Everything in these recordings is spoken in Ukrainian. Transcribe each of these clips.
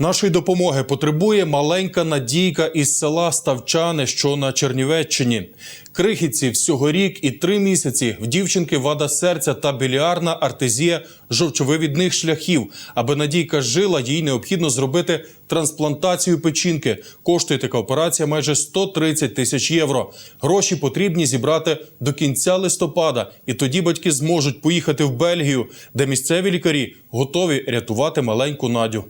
Нашої допомоги потребує маленька Надійка із села Ставчани, що на Чернівеччині. Крихітці всього рік і три місяці в дівчинки вада серця та біліарна артезія жовчовивідних шляхів. Аби Надійка жила, їй необхідно зробити трансплантацію печінки. Коштує така операція майже 130 тисяч євро. Гроші потрібні зібрати до кінця листопада, і тоді батьки зможуть поїхати в Бельгію, де місцеві лікарі готові рятувати маленьку Надю.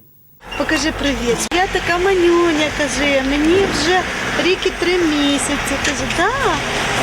Покажи привіт. Я така манюня, каже, мені вже рік і три місяці. Каже, да,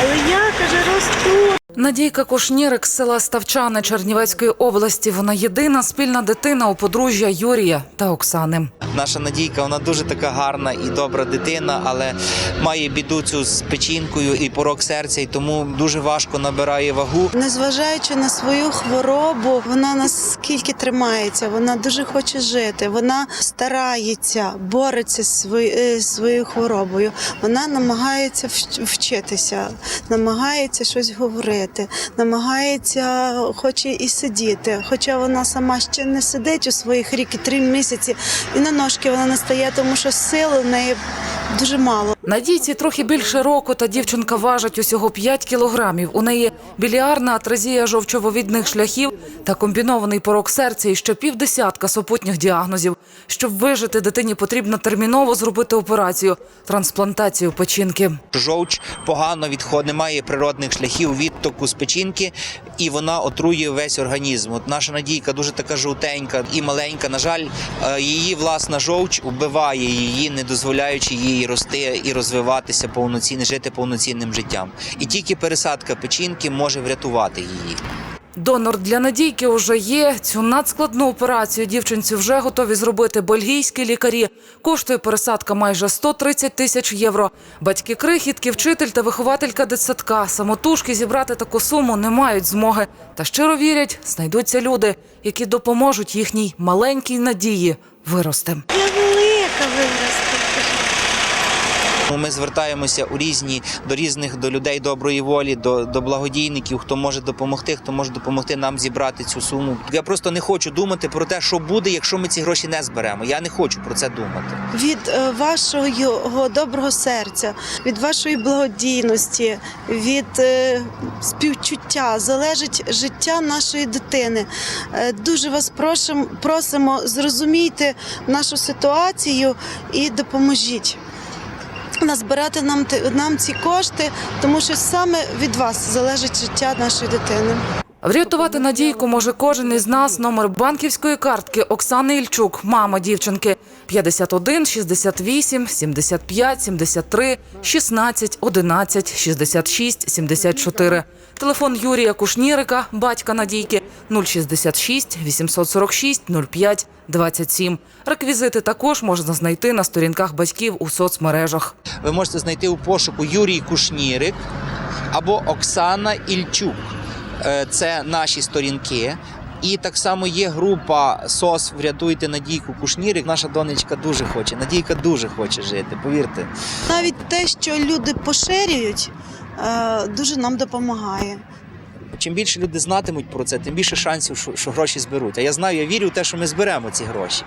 але я каже, росту. Надійка Кушнірик з села Ставчани Чернівецької області. Вона єдина спільна дитина у подружжя Юрія та Оксани. Наша Надійка, вона дуже така гарна і добра дитина, але має біду цю з печінкою і порок серця, і тому дуже важко набирає вагу. Незважаючи на свою хворобу, вона наскільки тримається, вона дуже хоче жити. Вона старається, бореться зі свої- е, своєю хворобою. Вона намагається вч- вчитися, намагається щось говорити, намагається, хоче і сидіти. Хоча вона сама ще не сидить у своїх рік і три місяці, і на ножки вона не стає, тому що сили в неї дуже мало. Надійці трохи більше року, та дівчинка важить усього 5 кілограмів. У неї біліарна атрезія жовчововідних шляхів та комбінований порок серця і ще півдесятка супутніх діагнозів. Щоб вижити, дитині потрібно терміново зробити операцію трансплантацію печінки. Жовч погано відходить, немає природних шляхів відтоку з печінки, і вона отруює весь організм. От наша Надійка дуже така жовтенька і маленька. На жаль, е, її власна жовч вбиває її, не дозволяючи їй рости і розвиватися повноцінно, жити повноцінним життям. І тільки пересадка печінки може врятувати її. Донор для Надійки вже є. Цю надскладну операцію дівчинці вже готові зробити бельгійські лікарі. Коштує пересадка майже 130 тисяч євро. Батьки крихітки, вчитель та вихователька дитсадка самотужки зібрати таку суму не мають змоги. Та щиро вірять, знайдуться люди, які допоможуть їхній маленькій надії вирости. Я велика виросту. Ну, Ми звертаємося у різні до різних до людей доброї волі, до, до благодійників, хто може допомогти, хто може допомогти нам зібрати цю суму. Я просто не хочу думати про те, що буде, якщо ми ці гроші не зберемо. Я не хочу про це думати. від е, вашого доброго серця, від вашої благодійності, від е, співчуття залежить життя нашої дитини. Е, Дуже вас просимо, просимо зрозумійте нашу ситуацію і допоможіть. Назбирати нам нам ці кошти, тому що саме від вас залежить життя нашої дитини. Врятувати Надійку може кожен із нас. Номер банківської картки Оксани Ільчук, мама дівчинки 51 68 75 73 16 11 66 74. Телефон Юрія Кушнірика, батька Надійки 066 846 05 27. Реквізити також можна знайти на сторінках батьків у соцмережах. Ви можете знайти у пошуку Юрій Кушнірик або Оксана Ільчук. Е, Це наші сторінки. І так само є група СОС Врятуйте Надійку Кушнірик. Наша донечка дуже хоче. Надійка дуже хоче жити. Повірте. Навіть те, що люди поширюють, е, дуже нам допомагає. Чим більше люди знатимуть про це, тим більше шансів, що, що гроші зберуть. А я знаю, я вірю в те, що ми зберемо ці гроші.